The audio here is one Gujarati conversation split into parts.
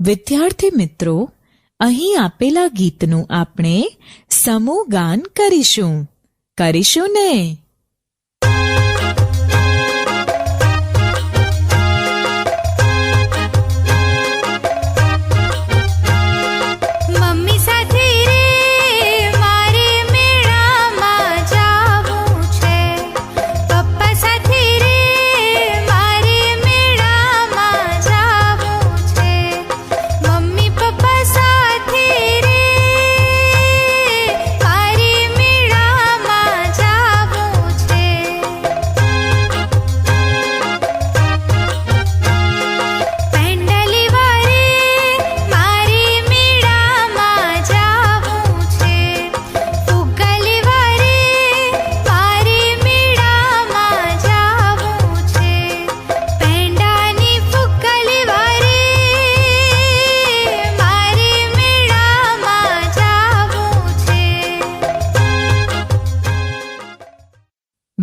વિદ્યાર્થી મિત્રો અહીં આપેલા ગીતનું આપણે સમૂહ ગાન કરીશું. કરીશું ને?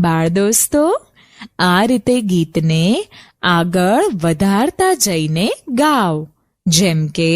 બાળ દોસ્તો આ રીતે ગીતને આગળ વધારતા જઈને ગાઓ. જેમ કે